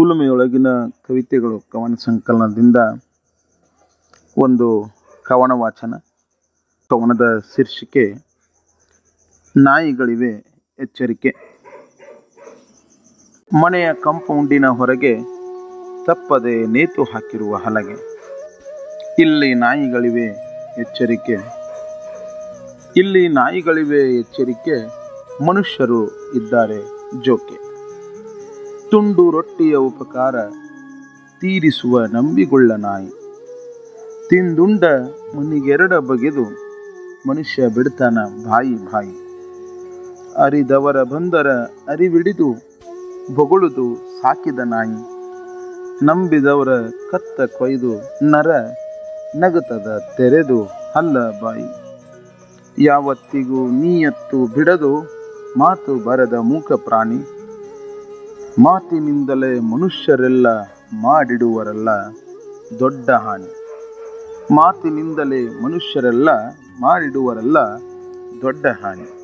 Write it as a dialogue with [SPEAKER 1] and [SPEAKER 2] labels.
[SPEAKER 1] ಕುಲುಮೆಯೊಳಗಿನ ಕವಿತೆಗಳು ಕವನ ಸಂಕಲನದಿಂದ ಒಂದು ಕವನ ವಾಚನ, ಕವನದ ಶೀರ್ಷಿಕೆ, ನಾಯಿಗಳಿವೆ ಎಚ್ಚರಿಕೆ. ಮನೆಯ ಕಾಂಪೌಂಡಿನ ಹೊರಗೆ ತಪ್ಪದೆ ನೇತು ಹಾಕಿರುವ ಹಲಗೆ. ಇಲ್ಲಿ ನಾಯಿಗಳಿವೆ ಎಚ್ಚರಿಕೆ. ಇಲ್ಲಿ ನಾಯಿಗಳಿವೆ ಎಚ್ಚರಿಕೆ, ಮನುಷ್ಯರು ಇದ್ದಾರೆ ಜೋಕೆ. ತುಂಡು ರೊಟ್ಟಿಯ ಉಪಕಾರ ತೀರಿಸುವ ನಂಬಿಗೊಳ್ಳ ನಾಯಿ. ತಿಂದುಂಡ ಮುನಿಗೆರಡ ಬಗೆದು ಮನುಷ್ಯ ಬಿಡ್ತಾನ ಬಾಯಿ ಬಾಯಿ ಅರಿದವರ ಬಂದರ ಅರಿವಿಡಿದು ಬೊಗಳುದು ಸಾಕಿದ ನಾಯಿ. ನಂಬಿದವರ ಕತ್ತ ಕೊಯ್ದು ನರ ನಗತದ ತೆರೆದು ಹಲ್ಲ ಬಾಯಿ. ಯಾವತ್ತಿಗೂ ನೀಯತ್ತು ಬಿಡದು ಮಾತು ಬರದ ಮೂಕ ಪ್ರಾಣಿ. ಮಾತಿನಿಂದಲೇ ಮನುಷ್ಯರೆಲ್ಲ ಮಾಡಿಡುವರಲ್ಲ ದೊಡ್ಡ ಹಾನಿ. ಮಾತಿನಿಂದಲೇ ಮನುಷ್ಯರೆಲ್ಲ ಮಾಡಿಡುವರಲ್ಲ ದೊಡ್ಡ ಹಾನಿ.